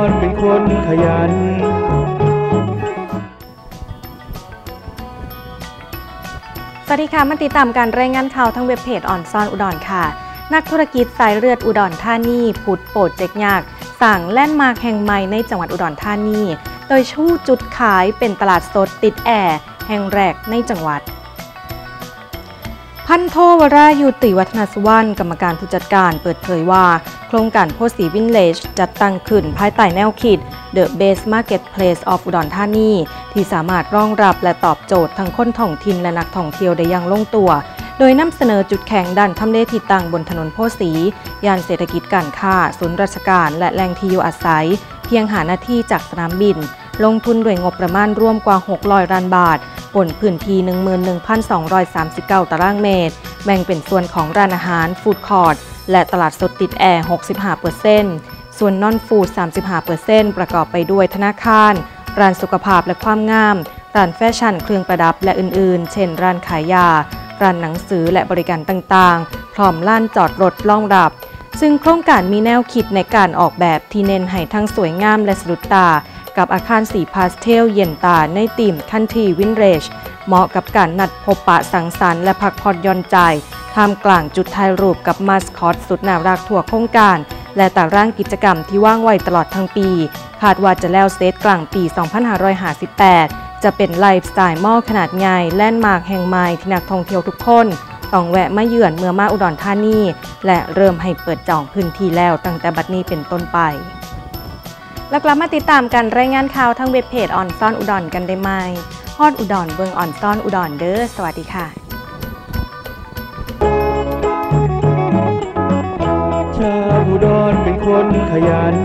คนขยัน สวัสดีค่ะมาติดตามการรายงานข่าวทั้งเว็บเพจอ่อนซ่อนอุดรค่ะ นักธุรกิจสายเลือดอุดรธานีพุดโปรเจกต์ยากสั่งแล่นด์มาร์คแห่งใหม่ในจังหวัดอุดรธานี โดยชู้จุดขายเป็นตลาดสดติดแอร์แห่งแรกในจังหวัด พันโทวรายุติวัฒนสุวรรณกรรมการผู้จัดการเปิดเผยว่า โครงการโพสีวินเลจจัดตั้งขึ้นภายใต้แนวคิด The Base Marketplace of อุดรธานีที่สามารถรองรับและตอบโจทย์ทั้งคนท้องถิ่นและนักท่องเที่ยวได้อย่างลงตัว โดยนำเสนอจุดแข็งด้านทำเลที่ตั้งบนถนนโพสีย่านเศรษฐกิจการค้าศูนย์ราชการ และแหล่งที่อยู่อาศัย เพียงหาหน้าที่จากสนามบิน ลงทุนด้วยงบประมาณร่วมกว่า 600ล้านบาท บนพื้นที่ 11,239 ตารางเมตร แบ่งเป็นส่วนของร้านอาหาร ฟู้ดคอร์ท และตลาดสดติดแอร์ 65%ส่วนนอนฟู้ด 35%ประกอบไปด้วยธนาคาร ร้านสุขภาพและความงาม ร้านแฟชั่นเครื่องประดับและอื่น ๆ เช่น ร้านขายยา ร้านหนังสือและบริการต่าง ๆ พร้อมล้านจอดรถรองรับซึ่งโครงการมีแนวคิดในการออกแบบที่เน้นให้ทั้งสวยงามและสะดุดตา กับอาคารสีพาสเทลเย็นตาในธีมคันทีวินเรจ เหมาะกับการนัดพบปะสังสรรค์และพักผ่อนย่อนใจท่ามกลางจุดถ่ายรูปกับมาสคอตสุดน่ารักทั่วโครงการ และตารางกิจกรรมที่ว่างไว้ตลอดทั้งปี คาดว่าจะแล้วเซตกลางปี 2558 จะเป็นไลฟ์สไตล์มอลขนาดใหญ่แลนด์มาร์คแห่งใหม่ที่นักท่องเที่ยวทุกคนต้องแวะมาเยือนเมื่อมาอุดรธานีและเริ่มให้เปิดจองพื้นที่แล้วตั้งแต่บัดนี้เป็นต้นไป แล้วกลับมาติดตามกันรายงานข่าวทางเว็บเพจออนซ่อนอุดรกันได้ไหมฮอดอุดรเบิงออนซ่อนอุดรเด้อสวัสดีค่ะชาวอุดรเป็นคนขยัน